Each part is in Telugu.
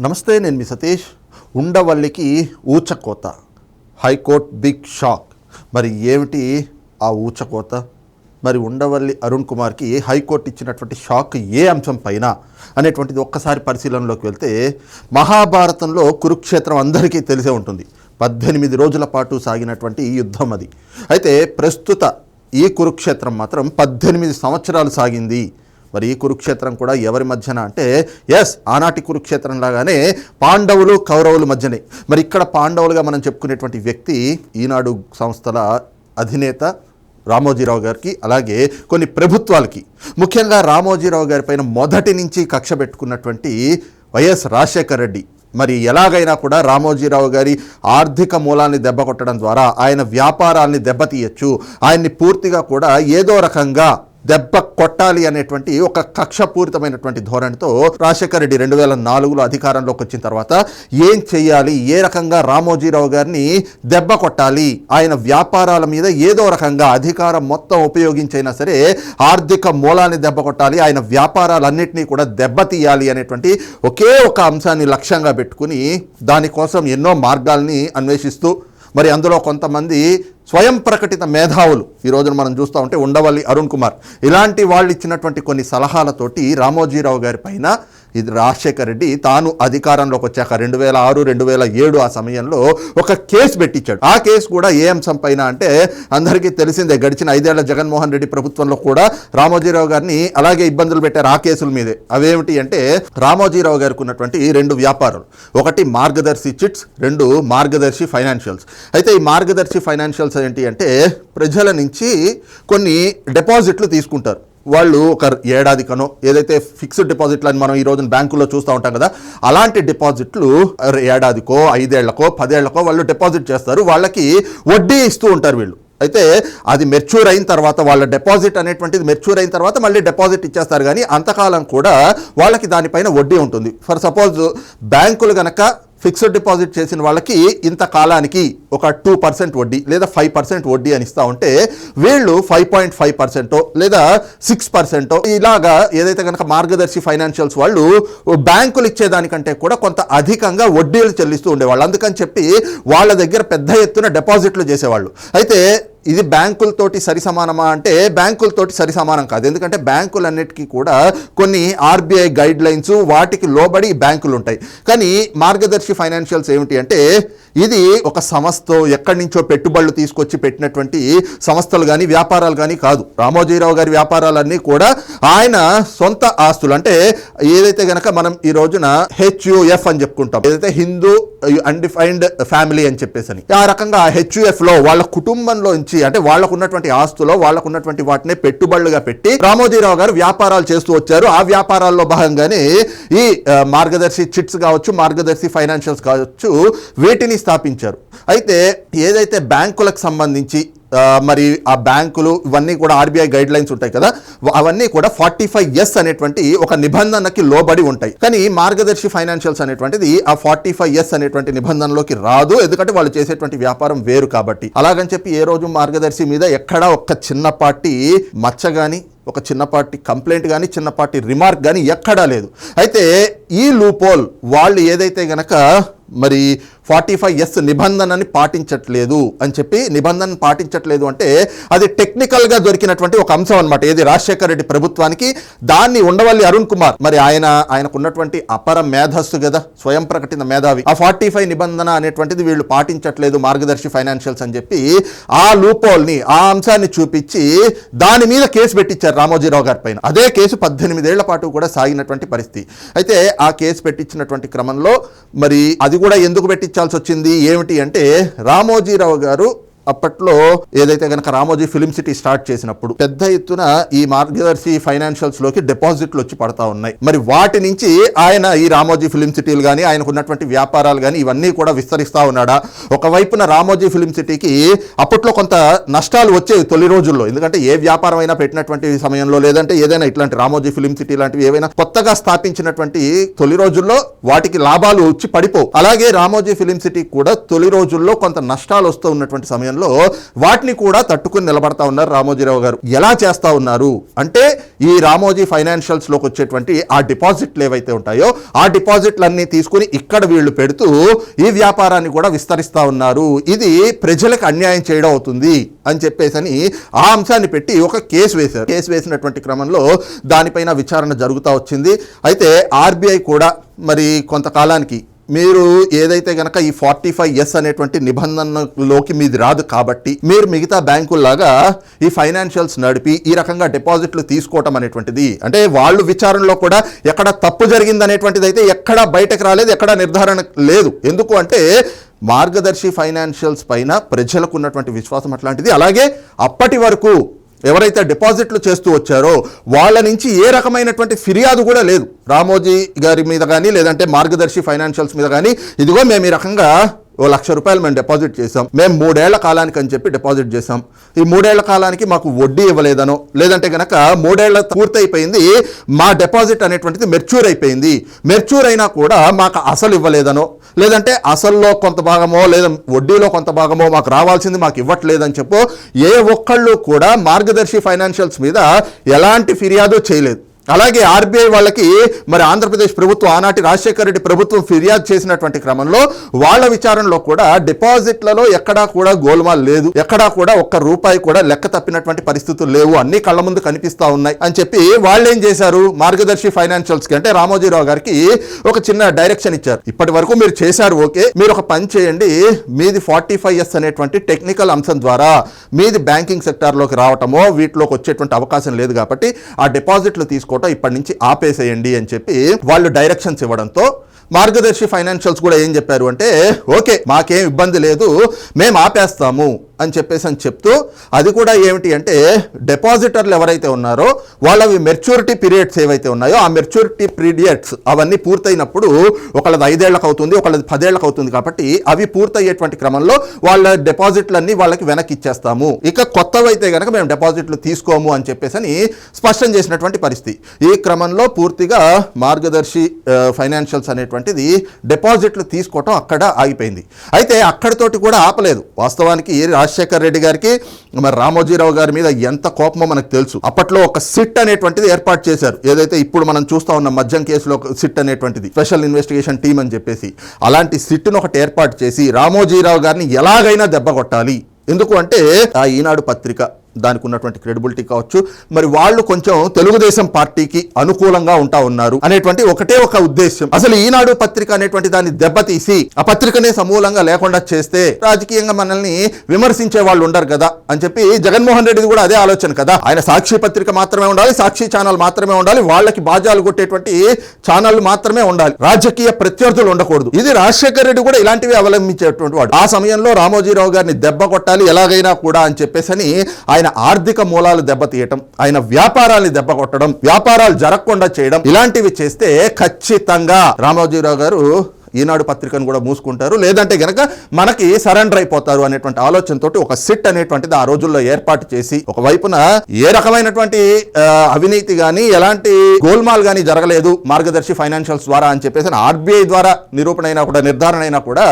నమస్తే నేను మీ సతీష్. ఉండవల్లికి ఊచకోత. High court big shock. మరి ఏమిటి ఆ ఊచకోత? మరి ఉండవల్లి అరుణ్ కుమార్కి హైకోర్టు ఇచ్చినటువంటి షాక్ ఏ అంశం పైన అనేటువంటిది ఒక్కసారి పరిశీలనలోకి వెళ్తే మహాభారతంలో కురుక్షేత్రం అందరికీ తెలిసే ఉంటుంది. పద్దెనిమిది రోజుల పాటు సాగినటువంటి యుద్ధం అది. అయితే ప్రస్తుత ఈ కురుక్షేత్రం మాత్రం పద్దెనిమిది సంవత్సరాలు సాగింది. మరి ఈ కురుక్షేత్రం కూడా ఎవరి మధ్యన అంటే ఎస్ ఆనాటి కురుక్షేత్రం లాగానే పాండవులు కౌరవుల మధ్యనే. మరి ఇక్కడ పాండవులుగా మనం చెప్పుకునేటువంటి వ్యక్తి ఈనాడు సంస్థల అధినేత రామోజీరావు గారికి అలాగే కొన్ని ప్రభుత్వాలకి. ముఖ్యంగా రామోజీరావు గారి పైన మొదటి నుంచి కక్ష పెట్టుకున్నటువంటి వైఎస్ రాజశేఖర్ రెడ్డి. మరి ఎలాగైనా కూడా రామోజీరావు గారి ఆర్థిక మూలాన్ని దెబ్బ కొట్టడం ద్వారా ఆయన వ్యాపారాల్ని దెబ్బతీయచ్చు. ఆయన్ని పూర్తిగా కూడా ఏదో రకంగా దెబ్బ కొట్టాలి అనేటువంటి ఒక కక్షపూరితమైనటువంటి ధోరణితో రాజశేఖర రెడ్డి రెండు వేల నాలుగులో అధికారంలోకి వచ్చిన తర్వాత ఏం చేయాలి ఏ రకంగా రామోజీరావు గారిని దెబ్బ కొట్టాలి? ఆయన వ్యాపారాల మీద ఏదో రకంగా అధికారం మొత్తం ఉపయోగించైనా సరే ఆర్థిక మూలాన్ని దెబ్బ కొట్టాలి ఆయన వ్యాపారాలన్నింటినీ కూడా దెబ్బతీయాలి అనేటువంటి ఒకే ఒక అంశాన్ని లక్ష్యంగా పెట్టుకుని దానికోసం ఎన్నో మార్గాల్ని అన్వేషిస్తూ మరి అందులో కొంతమంది స్వయం ప్రకటిత మేధావులు ఈ రోజున మనం చూస్తూ ఉంటే ఉండవల్లి అరుణ్ కుమార్. ఇలాంటి వాళ్ళు ఇచ్చినటువంటి కొన్ని సలహాలతోటి రామోజీరావు గారి పైన ఇది రాజశేఖర్ రెడ్డి తాను అధికారంలోకి వచ్చాక రెండు వేల ఆరు రెండు వేల ఏడు ఆ సమయంలో ఒక కేసు పెట్టించాడు. ఆ కేసు కూడా ఏ అంశం పైన అంటే అందరికీ తెలిసిందే గడిచిన ఐదేళ్ళ జగన్మోహన్ రెడ్డి ప్రభుత్వంలో కూడా రామోజీరావు గారిని అలాగే ఇబ్బందులు పెట్టారు ఆ కేసుల మీదే. అవేమిటి అంటే రామోజీరావు గారికి ఉన్నటువంటి రెండు వ్యాపారాలు. ఒకటి మార్గదర్శి చిట్స్ రెండు మార్గదర్శి ఫైనాన్షియల్స్. అయితే ఈ మార్గదర్శి ఫైనాన్షియల్స్ ఏంటి అంటే ప్రజల నుంచి కొన్ని డిపాజిట్లు తీసుకుంటారు. వాళ్ళు ఒక ఏడాదికనో ఏదైతే ఫిక్స్డ్ డిపాజిట్లు అని మనం ఈ రోజున బ్యాంకులో చూస్తూ ఉంటాం కదా అలాంటి డిపాజిట్లు ఏడాదికో ఐదేళ్ళకో పదేళ్ళకో వాళ్ళు డిపాజిట్ చేస్తారు. వాళ్ళకి వడ్డీ ఇస్తూ ఉంటారు వీళ్ళు. అయితే అది మెచ్యూర్ అయిన తర్వాత వాళ్ళ డిపాజిట్ అనేటువంటిది మెచ్యూర్ అయిన తర్వాత మళ్ళీ డిపాజిట్ ఇచ్చేస్తారు. కానీ అంతకాలం కూడా వాళ్ళకి దానిపైన వడ్డీ ఉంటుంది. ఫర్ సపోజ్ బ్యాంకులు కనుక ఫిక్స్డ్ డిపాజిట్ చేసిన వాళ్ళకి ఇంత కాలానికి ఒక టూ పర్సెంట్ వడ్డీ లేదా ఫైవ్ పర్సెంట్ వడ్డీ అని ఇస్తా ఉంటే వీళ్ళు ఫైవ్ పాయింట్ ఫైవ్ పర్సెంటో లేదా సిక్స్ పర్సెంటో ఇలాగా ఏదైతే కనుక మార్గదర్శి ఫైనాన్షియల్స్ వాళ్ళు బ్యాంకులు ఇచ్చేదానికంటే కూడా కొంత అధికంగా వడ్డీలు చెల్లిస్తూ ఉండేవాళ్ళు. అందుకని చెప్పి వాళ్ళ దగ్గర పెద్ద ఎత్తున డిపాజిట్లు చేసేవాళ్ళు. అయితే ఇది బ్యాంకులతోటి సరి సమానమా అంటే బ్యాంకులతోటి సరి సమానం కాదు. ఎందుకంటే బ్యాంకులన్నిటికీ కూడా కొన్ని ఆర్బీఐ గైడ్ లైన్స్ వాటికి లోబడి బ్యాంకులు ఉంటాయి కానీ మార్గదర్శి ఫైనాన్షియల్స్ ఏమిటి అంటే ఇది ఒక సంస్థ ఎక్కడి నుంచో పెట్టుబడులు తీసుకొచ్చి పెట్టినటువంటి సంస్థలు కానీ వ్యాపారాలు కానీ కాదు. రామోజీరావు గారి వ్యాపారాలన్నీ కూడా ఆయన సొంత ఆస్తులు. అంటే ఏదైతే గనక మనం ఈ రోజున హెచ్యుఎఫ్ అని చెప్పుకుంటాం. ఏదైతే హిందూ అన్డిఫైన్డ్ ఫ్యామిలీ అని చెప్పేసి అని ఆ రకంగా హెచ్యుఎఫ్లో వాళ్ళ వాళ్ళ కుటుంబంలోంచి అంటే వాళ్ళకు ఉన్నటువంటి ఆస్తులో వాళ్ళకు ఉన్నటువంటి వాటిని పెట్టుబడులుగా పెట్టి రామోజీరావు గారు వ్యాపారాలు చేస్తూ వచ్చారు. ఆ వ్యాపారాల్లో భాగంగానే ఈ మార్గదర్శి చిట్స్ కావచ్చు మార్గదర్శి ఫైనాన్షియల్స్ కావచ్చు వీటిని స్థాపించారు. అయితే ఏదైతే బ్యాంకులకు సంబంధించి మరి ఆ బ్యాంకులు ఇవన్నీ కూడా ఆర్బీఐ గైడ్ లైన్స్ ఉంటాయి కదా. అవన్నీ కూడా ఫార్టీ ఫైవ్ ఎస్ అనేటువంటి ఒక నిబంధనకి లోబడి ఉంటాయి. కానీ మార్గదర్శి ఫైనాన్షియల్స్ అనేటువంటిది ఆ ఫార్టీ ఫైవ్ ఎస్ అనేటువంటి నిబంధనలోకి రాదు. ఎందుకంటే వాళ్ళు చేసేటువంటి వ్యాపారం వేరు కాబట్టి. అలాగని చెప్పి ఏ రోజు మార్గదర్శి మీద ఎక్కడా ఒక్క చిన్నపాటి మచ్చ కానీ ఒక చిన్నపాటి కంప్లైంట్ కానీ చిన్నపాటి రిమార్క్ కానీ ఎక్కడా లేదు. అయితే ఈ లూపోల్ వాళ్ళు ఏదైతే గనక మరి ఫార్టీ ఫైవ్ ఎస్ నిబంధనని పాటించట్లేదు అని చెప్పి నిబంధన పాటించట్లేదు అంటే అది టెక్నికల్గా దొరికినటువంటి ఒక అంశం అనమాట ఏది రాజశేఖర రెడ్డి ప్రభుత్వానికి దాన్ని ఉండవల్లి అరుణ్ కుమార్. మరి ఆయన ఆయనకు ఉన్నటువంటి అపర మేధస్సు కదా స్వయం ప్రకటిత మేధావి. ఆ ఫార్టీ ఫైవ్ నిబంధన అనేటువంటిది వీళ్ళు పాటించట్లేదు మార్గదర్శి ఫైనాన్షియల్స్ అని చెప్పి ఆ లూపోల్ని ఆ అంశాన్ని చూపించి దాని మీద కేసు పెట్టించారు రామోజీరావు గారి పైన. అదే కేసు పద్దెనిమిదేళ్ళ పాటు కూడా సాగినటువంటి పరిస్థితి. అయితే ఆ కేసు పెట్టించినటువంటి క్రమంలో మరి అది కూడా ఎందుకు పెట్టి పెట్టించాల్సి వచ్చింది ఏమిటి అంటే రామోజీరావు గారు అప్పట్లో ఏదైతే కనుక రామోజీ ఫిలిం సిటీ స్టార్ట్ చేసినప్పుడు పెద్ద ఎత్తున ఈ మార్గదర్శి ఫైనాన్షియల్స్లోకి డిపాజిట్లు వచ్చి పడతా ఉన్నాయి. మరి వాటి నుంచి ఆయన ఈ రామోజీ ఫిలిం సిటీలు కానీ ఆయనకు ఉన్నటువంటి వ్యాపారాలు కానీ ఇవన్నీ కూడా విస్తరిస్తా ఉన్నాడా? ఒకవైపున రామోజీ ఫిలిం సిటీకి అప్పట్లో కొంత నష్టాలు వచ్చేవి తొలి రోజుల్లో. ఎందుకంటే ఏ వ్యాపారం అయినా పెట్టినటువంటి సమయంలో లేదంటే ఏదైనా ఇట్లాంటి రామోజీ ఫిలిం సిటీ లాంటివి ఏవైనా కొత్తగా స్థాపించినటువంటి తొలి రోజుల్లో వాటికి లాభాలు వచ్చి పడిపోవు. అలాగే రామోజీ ఫిలిం సిటీ కూడా తొలి రోజుల్లో కొంత నష్టాలు వస్తూ ఉన్నటువంటి సమయంలో సమయంలో వాటిని కూడా తట్టుకుని నిలబడతా ఉన్నారు రామోజీరావు గారు. ఎలా చేస్తా ఉన్నారు? అంటే ఈ రామోజీ ఫైనాన్షియల్స్లోకి వచ్చేటువంటి ఆ డిపాజిట్లు ఏవైతే ఉంటాయో ఆ డిపాజిట్లన్నీ తీసుకుని ఇక్కడ వీళ్ళు పెడుతూ ఈ వ్యాపారాన్ని కూడా విస్తరిస్తా ఉన్నారు. ఇది ప్రజలకు అన్యాయం చేయడం అవుతుంది అని చెప్పేసి అని ఆ అంశాన్ని పెట్టి ఒక కేసు వేశారు. కేసు వేసినటువంటి క్రమంలో దానిపైన విచారణ జరుగుతూ వచ్చింది. అయితే ఆర్బీఐ కూడా మరి కొంతకాలానికి మీరు ఏదైతే గనక ఈ ఫార్టీ ఫైవ్ ఎస్ అనేటువంటి నిబంధనలోకి మీది రాదు కాబట్టి మీరు మిగతా బ్యాంకుల్లాగా ఈ ఫైనాన్షియల్స్ నడిపి ఈ రకంగా డిపాజిట్లు తీసుకోవటం అనేటువంటిది. అంటే వాళ్ళు విచారణలో కూడా ఎక్కడ తప్పు జరిగింది అనేటువంటిది అయితే ఎక్కడ బయటకు రాలేదు ఎక్కడ నిర్ధారణ లేదు. ఎందుకు అంటే మార్గదర్శి ఫైనాన్షియల్స్ పైన ప్రజలకు ఉన్నటువంటి విశ్వాసం అట్లాంటిది. అలాగే అప్పటి వరకు ఎవరైతే డిపాజిట్లు చేస్తూ వచ్చారో వాళ్ళ నుంచి ఏ రకమైనటువంటి ఫిర్యాదు కూడా లేదు. రామోజీ గారి మీద కానీ లేదంటే మార్గదర్శి ఫైనాన్షియల్స్ మీద కానీ ఇదిగో మేము ఈ రకంగా ఓ లక్ష రూపాయలు మేము డిపాజిట్ చేసాం మేము మూడేళ్ళ కాలానికి అని చెప్పి డిపాజిట్ చేసాం ఈ మూడేళ్ళ కాలానికి మాకు వడ్డీ ఇవ్వలేదనో లేదంటే కనుక మూడేళ్ళ పూర్తయిపోయింది మా డిపాజిట్ అనేటువంటిది మెర్చ్యూర్ అయిపోయింది. మెర్చ్యూర్ అయినా కూడా మాకు అసలు ఇవ్వలేదనో లేదంటే అసల్లో కొంత భాగమో లేదా వడ్డీలో కొంత భాగమో మాకు రావాల్సింది మాకు ఇవ్వట్లేదని చెప్పు ఏ ఒక్కళ్ళు కూడా మార్గదర్శి ఫైనాన్షియల్స్ మీద ఎలాంటి ఫిర్యాదు చేయలేదు. అలాగే ఆర్బీఐ వాళ్ళకి మరి ఆంధ్రప్రదేశ్ ప్రభుత్వం ఆనాటి రాజశేఖర రెడ్డి ప్రభుత్వం ఫిర్యాదు చేసినటువంటి క్రమంలో వాళ్ళ విచారణలో కూడా డిపాజిట్లలో ఎక్కడా కూడా గోల్మాల్ లేదు. ఎక్కడా కూడా ఒక్క రూపాయి కూడా లెక్క తప్పినటువంటి పరిస్థితులు లేవు. అన్ని కళ్ళ ముందు కనిపిస్తా ఉన్నాయి అని చెప్పి వాళ్ళు ఏం చేశారు? మార్గదర్శి ఫైనాన్షియల్స్కి అంటే రామోజీరావు గారికి ఒక చిన్న డైరెక్షన్ ఇచ్చారు. ఇప్పటి వరకు మీరు చేశారు ఓకే. మీరు ఒక పని చేయండి. మీది ఫార్టీ ఫైవ్ ఎస్ అనేటువంటి టెక్నికల్ అంశం ద్వారా మీది బ్యాంకింగ్ సెక్టార్లోకి రావటమో వీటిలోకి వచ్చేటువంటి అవకాశం లేదు కాబట్టి ఆ డిపాజిట్లు తీసుకోవటం ఇప్పటి నుంచి ఆపేసేయండి అని చెప్పి వాళ్ళు డైరెక్షన్స్ ఇవ్వడంతో మార్గదర్శి ఫైనాన్షియల్స్ కూడా ఏం చెప్పారు అంటే ఓకే మాకేం ఇబ్బంది లేదు మేము ఆపేస్తాము అని చెప్పేసి అని చెప్తూ అది కూడా ఏమిటి అంటే డిపాజిటర్లు ఎవరైతే ఉన్నారో వాళ్ళవి మెచ్యూరిటీ పీరియడ్స్ ఏవైతే ఉన్నాయో ఆ మెచ్యూరిటీ పీరియడ్స్ అవన్నీ పూర్తయినప్పుడు ఒకళ్ళది ఐదేళ్ళకు అవుతుంది ఒకళ్ళది పదేళ్ళకు అవుతుంది కాబట్టి అవి పూర్తయ్యేటువంటి క్రమంలో వాళ్ళ డిపాజిట్లన్నీ వాళ్ళకి వెనక్కి ఇచ్చేస్తాము. ఇక కొత్తవి అయితే కనుక మేము డిపాజిట్లు తీసుకోము అని చెప్పేసి అని స్పష్టం చేసినటువంటి పరిస్థితి. ఈ క్రమంలో పూర్తిగా మార్గదర్శి ఫైనాన్షియల్స్ అనేటువంటిది డిపాజిట్లు తీసుకోవటం అక్కడ ఆగిపోయింది. అయితే అక్కడితోటి కూడా ఆపలేదు. వాస్తవానికి రాజశేఖర్ రెడ్డి గారికి మరి రామోజీరావు గారి మీద ఎంత కోపమో మనకు తెలుసు. అప్పట్లో ఒక సిట్ అనేటువంటిది ఏర్పాటు చేశారు. ఏదైతే ఇప్పుడు మనం చూస్తా ఉన్న మద్యం కేసులో ఒక సిట్ అనేటువంటిది స్పెషల్ ఇన్వెస్టిగేషన్ టీం అని చెప్పేసి అలాంటి సిట్ను ఒకటి ఏర్పాటు చేసి రామోజీరావు గారిని ఎలాగైనా దెబ్బ కొట్టాలి. ఎందుకు అంటే ఆ ఈనాడు పత్రిక దానికి ఉన్నటువంటి క్రెడిబిలిటీ కావచ్చు. మరి వాళ్ళు కొంచెం తెలుగుదేశం పార్టీకి అనుకూలంగా ఉంటా ఉన్నారు అనేటువంటి ఒకటే ఒక ఉద్దేశం అసలు ఈనాడు పత్రిక అనేటువంటి దాన్ని దెబ్బతీసి ఆ పత్రికనే సమూలంగా లేకుండా చేస్తే రాజకీయంగా మనల్ని విమర్శించే వాళ్ళు ఉండరు కదా అని చెప్పి జగన్మోహన్ రెడ్డిది కూడా అదే ఆలోచన కదా. ఆయన సాక్షి పత్రిక మాత్రమే ఉండాలి సాక్షి ఛానల్ మాత్రమే ఉండాలి వాళ్ళకి బాజాలు కొట్టేటువంటి ఛానల్ మాత్రమే ఉండాలి. రాజకీయ ప్రత్యర్థులు ఉండకూడదు. ఇది రాజశేఖర్ రెడ్డి కూడా ఇలాంటివి అవలంబించేటువంటి వాడు. ఆ సమయంలో రామోజీరావు గారిని దెబ్బ కొట్టాలి ఎలాగైనా కూడా అని చెప్పేసి అని ఆయన ఆర్థిక మూలాలు దెబ్బతీయటం ఆయన వ్యాపారాన్ని దెబ్బ కొట్టడం వ్యాపారాలు జరగకుండా చేయడం ఇలాంటివి చేస్తే ఖచ్చితంగా. రామోజీరావు గారు ఈనాడు పత్రికను కూడా మూసుకుంటారు. లేదంటే గనక మనకి సరెండర్ అయిపోతారు అనేటువంటి ఆలోచనతో ఒక సిట్ అనేటువంటిది ఆ రోజుల్లో ఏర్పాటు చేసి ఒక వైపున ఏ రకమైనటువంటి అవినీతి కానీ ఎలాంటి గోల్మాల్ కానీ జరగలేదు మార్గదర్శి ఫైనాన్షియల్స్ ద్వారా అని చెప్పేసి ఆర్బీఐ ద్వారా నిరూపణ అయినా కూడా నిర్ధారణ అయినా కూడా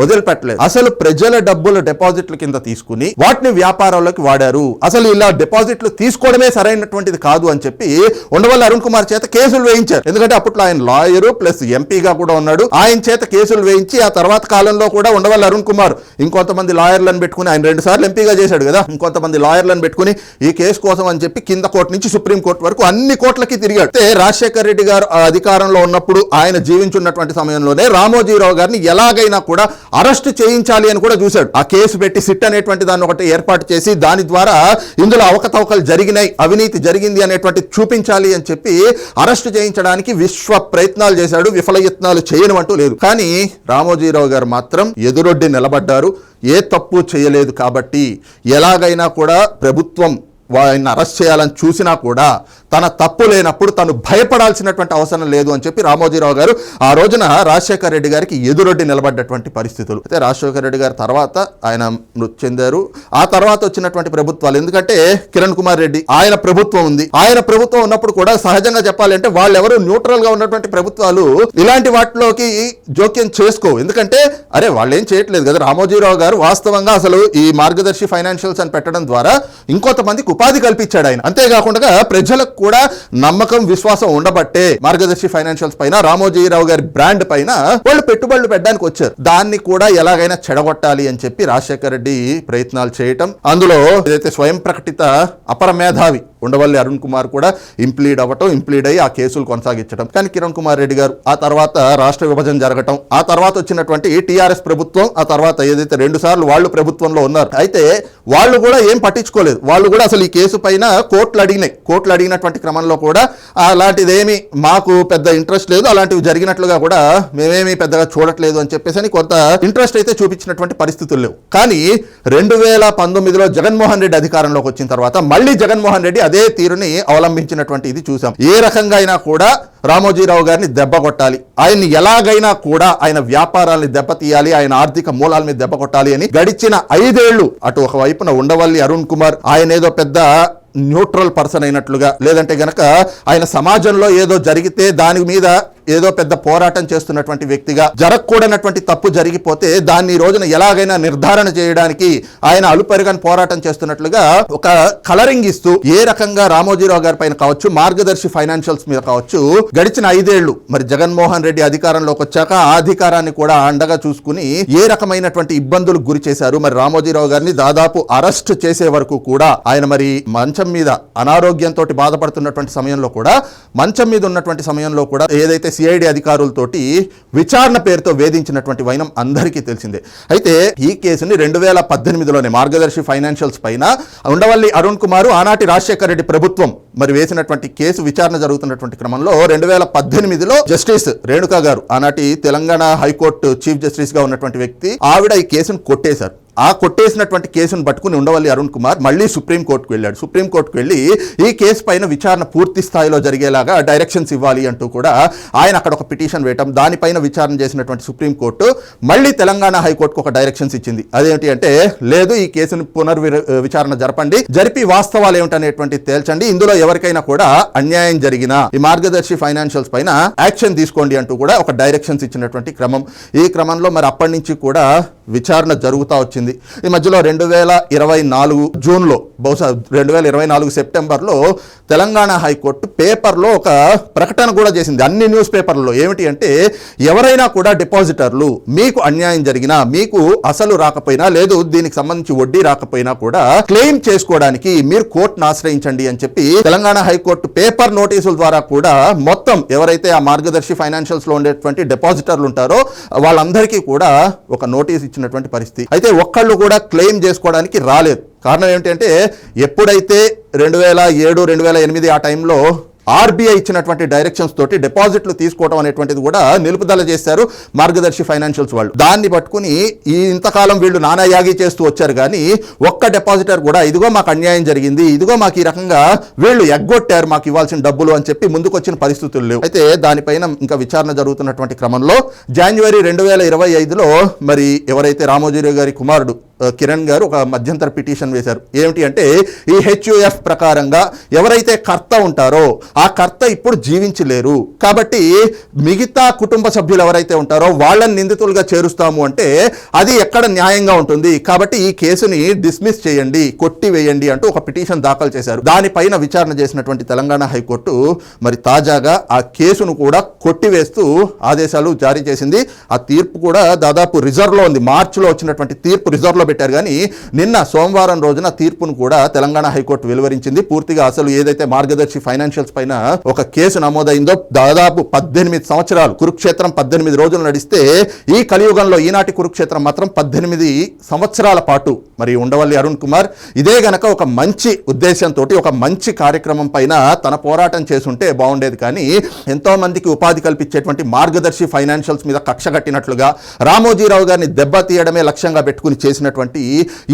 వదిలిపెట్టలేదు. అసలు ప్రజల డబ్బులు డిపాజిట్ల కింద తీసుకుని వాటిని వ్యాపారాల్లోకి వాడారు. అసలు ఇలా డిపాజిట్లు తీసుకోవడమే సరైనటువంటిది కాదు అని చెప్పి ఉండవల్లి అరుణ్ కుమార్ చేత కేసులు వేయించారు. ఎందుకంటే అప్పట్లో ఆయన లాయరు ప్లస్ ఎంపీగా కూడా ఉన్నాడు. ఆయన చేత కేసులు వేయించి ఆ తర్వాత కాలంలో కూడా ఉండవల్లి అరుణ్ కుమార్ ఇంకొంతమంది లాయర్లను పెట్టుకుని ఆయన రెండు సార్లు ఎంపీగా చేశాడు కదా ఇంకొంతమంది లాయర్లను పెట్టుకుని ఈ కేసు కోసం అని చెప్పి కింద కోర్టు నుంచి సుప్రీం కోర్టు వరకు అన్ని కోర్టులకి తిరిగాడు. అయితే రాజశేఖర్ రెడ్డి గారు అధికారంలో ఉన్నప్పుడు ఆయన జీవించున్నటువంటి సమయంలోనే రామోజీరావు గారిని ఎలాగైనా కూడా అరెస్ట్ చేయించాలి అని కూడా చూశాడు. ఆ కేసు పెట్టి సిట్ అనేటువంటి దాన్ని ఒకటి ఏర్పాటు చేసి దాని ద్వారా ఇందులో అవకతవకలు జరిగినాయి అవినీతి జరిగింది అనేటువంటి చూపించాలి అని చెప్పి అరెస్ట్ చేయించడానికి విశ్వ ప్రయత్నాలు చేశాడు విఫల యత్నాలు చేయనమంటూ లేదు. కానీ రామోజీరావు గారు మాత్రం ఎదురొడ్డి నిలబడ్డారు. ఏ తప్పు చేయలేదు కాబట్టి ఎలాగైనా కూడా ప్రభుత్వం వారిని అరెస్ట్ చేయాలని చూసినా కూడా తన తప్పు లేనప్పుడు తను భయపడాల్సినటువంటి అవసరం లేదు అని చెప్పి రామోజీరావు గారు ఆ రోజున రాజశేఖర రెడ్డి గారికి ఎదురొడ్డి నిలబడ్డటువంటి పరిస్థితులు. అయితే రాజశేఖర రెడ్డి గారి తర్వాత ఆయన మృతి చెందారు. ఆ తర్వాత వచ్చినటువంటి ప్రభుత్వాలు. ఎందుకంటే కిరణ్ కుమార్ రెడ్డి ఆయన ప్రభుత్వం ఉంది. ఆయన ప్రభుత్వం ఉన్నప్పుడు కూడా సహజంగా చెప్పాలంటే వాళ్ళెవరు న్యూట్రల్గా ఉన్నటువంటి ప్రభుత్వాలు ఇలాంటి వాటిలోకి జోక్యం చేసుకోవు. ఎందుకంటే అరే వాళ్ళు ఏం చేయట్లేదు కదా. రామోజీరావు గారు వాస్తవంగా అసలు ఈ మార్గదర్శి ఫైనాన్షియల్స్ అని పెట్టడం ద్వారా ఇంకొంతమందికి ఉపాధి కల్పించాడు ఆయన. అంతేకాకుండా ప్రజలకు కూడా నమ్మకం విశ్వాసం ఉండబట్టే మార్గదర్శి ఫైనాన్షియల్స్ పైన రామోజీరావు గారి బ్రాండ్ పైన వాళ్ళు పెట్టుబడులు పెట్టడానికి వచ్చారు. దాన్ని కూడా ఎలాగైనా చెడగొట్టాలి అని చెప్పి రాజశేఖర రెడ్డి ప్రయత్నాలు చేయటం. అందులో ఏదైతే స్వయం ప్రకటిత అపర మేధావి ఉండవల్లి అరుణ్ కుమార్ కూడా ఇంప్లీడ్ అవ్వటం ఇంప్లీడ్ అయ్యి ఆ కేసులు కొనసాగించడం కానీ కిరణ్ కుమార్ రెడ్డి గారు ఆ తర్వాత రాష్ట్ర విభజన జరగటం ఆ తర్వాత వచ్చినటువంటి టీఆర్ఎస్ ప్రభుత్వం ఆ తర్వాత ఏదైతే రెండు సార్లు వాళ్ళు ప్రభుత్వంలో ఉన్నారు అయితే వాళ్ళు కూడా ఏం పట్టించుకోలేదు. వాళ్ళు కూడా అసలు ఈ కేసు పైన కోర్టులు అడిగినాయి. కోర్టులు అడిగినటువంటి క్రమంలో కూడా అలాంటిదేమి మాకు పెద్ద ఇంట్రెస్ట్ లేదు. అలాంటివి జరిగినట్లుగా కూడా మేమేమి పెద్దగా చూడట్లేదు అని చెప్పేసి అని కొంత ఇంట్రెస్ట్ అయితే చూపించినటువంటి పరిస్థితులు లేవు. కానీ రెండు వేల పంతొమ్మిదిలో జగన్మోహన్ రెడ్డి అధికారంలోకి వచ్చిన తర్వాత మళ్ళీ జగన్మోహన్ రెడ్డి అదే తీరుని అవలంబించినటువంటి ఇది చూసాం. ఏ రకంగా అయినా కూడా రామోజీరావు గారిని దెబ్బ కొట్టాలి. ఆయన్ని ఎలాగైనా కూడా ఆయన వ్యాపారాల్ని దెబ్బతీయాలి ఆయన ఆర్థిక మూలాలని దెబ్బ కొట్టాలి అని గడిచిన ఐదేళ్ళు అటు ఒక వైపున ఉండవల్లి అరుణ్ కుమార్ ఆయన ఏదో పెద్ద న్యూట్రల్ పర్సన్ అయినట్లుగా లేదంటే గనక ఆయన సమాజంలో ఏదో జరిగితే దాని మీద ఏదో పెద్ద పోరాటం చేస్తున్నటువంటి వ్యక్తిగా జరగకూడనటువంటి తప్పు జరిగిపోతే దాన్ని ఈ రోజున ఎలాగైనా నిర్ధారణ చేయడానికి ఆయన అలుపెరుగని పోరాటం చేస్తున్నట్లుగా ఒక కలరింగ్ ఇస్తూ ఏ రకంగా రామోజీరావు గారి పైన కావచ్చు మార్గదర్శి ఫైనాన్షియల్స్ మీద కావచ్చు గడిచిన ఐదేళ్ళు మరి జగన్మోహన్ రెడ్డి అధికారంలోకి వచ్చాక ఆ అధికారాన్ని కూడా అండగా చూసుకుని ఏ రకమైనటువంటి ఇబ్బందులకు గురి చేశారు మరి రామోజీరావు గారిని దాదాపు అరెస్ట్ చేసే వరకు కూడా ఆయన మరి మంచం మీద అనారోగ్యంతో బాధపడుతున్నటువంటి సమయంలో కూడా మంచం మీద ఉన్నటువంటి సమయంలో కూడా ఏదైతే సిఐడి అధికారులతోటి విచారణ పేరుతో వేధించినటువంటి వైనం అందరికీ తెలిసిందే. అయితే ఈ కేసుని రెండు వేల పద్దెనిమిదిలోనే మార్గదర్శి ఫైనాన్షియల్స్ పైన ఉండవల్లి అరుణ్ కుమార్ ఆనాటి రాజశేఖర రెడ్డి ప్రభుత్వం మరి వేసినటువంటి కేసు విచారణ జరుగుతున్నటువంటి క్రమంలో రెండు వేల పద్దెనిమిదిలో జస్టిస్ రేణుకా గారు ఆనాటి తెలంగాణ హైకోర్టు చీఫ్ జస్టిస్గా ఉన్నటువంటి వ్యక్తి ఆవిడ ఈ కేసును కొట్టేశారు. ఆ కొట్టేసినటువంటి కేసును పట్టుకుని ఉండవల్లి అరుణ్ కుమార్ మళ్ళీ సుప్రీంకోర్టుకు వెళ్ళాడు. సుప్రీంకోర్టుకు వెళ్ళి ఈ కేసు పైన విచారణ పూర్తి స్థాయిలో జరిగేలాగా డైరెక్షన్స్ ఇవ్వాలి అంటూ కూడా ఆయన అక్కడ ఒక పిటిషన్ వేయటం దానిపైన విచారణ చేసినటువంటి సుప్రీంకోర్టు మళ్ళీ తెలంగాణ హైకోర్టుకు ఒక డైరెక్షన్స్ ఇచ్చింది. అదేంటి అంటే లేదు ఈ కేసును పునర్వి విచారణ జరపండి. జరిపి వాస్తవాలు ఏమిటనేటువంటి తేల్చండి. ఇందులో ఎవరికైనా కూడా అన్యాయం జరిగిన ఈ మార్గదర్శి ఫైనాన్షియల్స్ పైన యాక్షన్ తీసుకోండి అంటూ కూడా ఒక డైరెక్షన్స్ ఇచ్చినటువంటి క్రమం. ఈ క్రమంలో మరి అప్పటి నుంచి కూడా విచారణ జరుగుతూ వచ్చింది. ఈ మధ్యలో రెండు వేల ఇరవై నాలుగు జూన్లో బహుశా రెండు వేల ఇరవై నాలుగు సెప్టెంబర్లో తెలంగాణ హైకోర్టు పేపర్లో ఒక ప్రకటన కూడా చేసింది. అన్ని న్యూస్ పేపర్లలో ఏమిటి అంటే ఎవరైనా కూడా డిపాజిటర్లు మీకు అన్యాయం జరిగినా మీకు అసలు రాకపోయినా లేదు దీనికి సంబంధించి వడ్డీ రాకపోయినా కూడా క్లెయిమ్ చేసుకోవడానికి మీరు కోర్టును ఆశ్రయించండి అని చెప్పి తెలంగాణ హైకోర్టు పేపర్ నోటీసుల ద్వారా కూడా మొత్తం ఎవరైతే ఆ మార్గదర్శి ఫైనాన్షియల్స్లో ఉండేటువంటి డిపాజిటర్లు ఉంటారో వాళ్ళందరికీ కూడా ఒక నోటీస్ ఇచ్చినటువంటి పరిస్థితి. అయితే ఒక్కళ్ళు కూడా క్లెయిమ్ చేసుకోవడానికి రాలేదు. కారణం ఏమిటంటే ఎప్పుడైతే రెండు వేల ఏడు రెండు వేల ఎనిమిది ఆ టైంలో ఆర్బీఐ ఇచ్చినటువంటి డైరెక్షన్స్ తోటి డిపాజిట్లు తీసుకోవడం అనేటువంటిది కూడా నిలుపుదల చేశారు మార్గదర్శి ఫైనాన్షియల్స్ వాళ్ళు. దాన్ని పట్టుకుని ఈ ఇంతకాలం వీళ్ళు నానాయాగి చేస్తూ వచ్చారు కానీ ఒక్క డిపాజిటర్ కూడా ఇదిగో మాకు అన్యాయం జరిగింది ఇదిగో మాకు ఈ రకంగా వీళ్ళు ఎగ్గొట్టారు మాకు ఇవ్వాల్సిన డబ్బులు అని చెప్పి ముందుకొచ్చిన పరిస్థితులు లేవు. అయితే దానిపైన ఇంకా విచారణ జరుగుతున్నటువంటి క్రమంలో జనవరి రెండు వేల ఇరవై ఐదులో మరి ఎవరైతే రామోజీరావు గారి కుమారుడు కిరణ్ గారు ఒక మధ్యంతర పిటిషన్ వేశారు. ఏమిటి అంటే ఈ హెచ్యుఎఫ్ ప్రకారంగా ఎవరైతే కర్త ఉంటారో ఆ కర్త ఇప్పుడు జీవించలేరు. కాబట్టి మిగతా కుటుంబ సభ్యులు ఎవరైతే ఉంటారో వాళ్ళని నిందితులుగా చేరుస్తాము అంటే అది ఎక్కడ న్యాయంగా ఉంటుంది? కాబట్టి ఈ కేసుని డిస్మిస్ చేయండి కొట్టివేయండి అంటూ ఒక పిటిషన్ దాఖలు చేశారు. దానిపైన విచారణ చేసినటువంటి తెలంగాణ హైకోర్టు మరి తాజాగా ఆ కేసును కూడా కొట్టివేస్తూ ఆదేశాలు జారీ చేసింది. ఆ తీర్పు కూడా దాదాపు రిజర్వ్లో ఉంది. మార్చిలో వచ్చినటువంటి తీర్పు రిజర్వ్లో పెట్టారు. కానీ నిన్న సోమవారం రోజున తీర్పును కూడా తెలంగాణ హైకోర్టు వెలువరించింది. పూర్తిగా అసలు ఏదైతే మార్గదర్శి ఫైనాన్షియల్స్ పైన ఒక కేసు నమోదైందో దాదాపు పద్దెనిమిది సంవత్సరాలు కురుక్షేత్రం పద్దెనిమిది రోజులు నడిస్తే ఈ కలియుగంలో ఈనాటి కురుక్షేత్రం మాత్రం పద్దెనిమిది సంవత్సరాల పాటు మరి ఉండవల్లి అరుణ్ కుమార్. ఇదే గనక ఒక మంచి ఉద్దేశంతో ఒక మంచి కార్యక్రమం పైన తన పోరాటం చేసుంటే బాగుండేది. కానీ ఎంతో మందికి ఉపాధి కల్పించేటువంటి మార్గదర్శి ఫైనాన్షియల్స్ మీద కక్ష కట్టినట్లుగా రామోజీరావు గారిని దెబ్బ తీయడమే లక్ష్యంగా పెట్టుకుని చేసినటువంటి చేసినటువంటి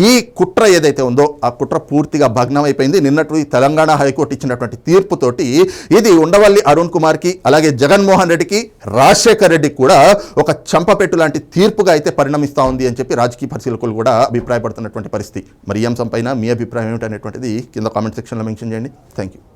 ఈ కుట్ర ఏదైతే ఉందో ఆ కుట్ర పూర్తిగా భగ్నం అయిపోయింది నిన్నటి తెలంగాణ హైకోర్టు ఇచ్చినటువంటి తీర్పుతోటి ఇది ఉండవల్లి అరుణ్ కుమార్కి అలాగే జగన్మోహన్ రెడ్డికి రాజశేఖర్ రెడ్డికి కూడా ఒక చంపపెట్టు లాంటి తీర్పుగా అయితే పరిణమిస్తూ ఉంది అని చెప్పి రాజకీయ పరిశీలకులు కూడా అభిప్రాయపడుతున్నటువంటి పరిస్థితి. మరి ఈ అంశం పైన మీ అభిప్రాయం ఏమిటనేటువంటిది కింద కామెంట్ సెక్షన్లో మెన్షన్ చేయండి. Thank you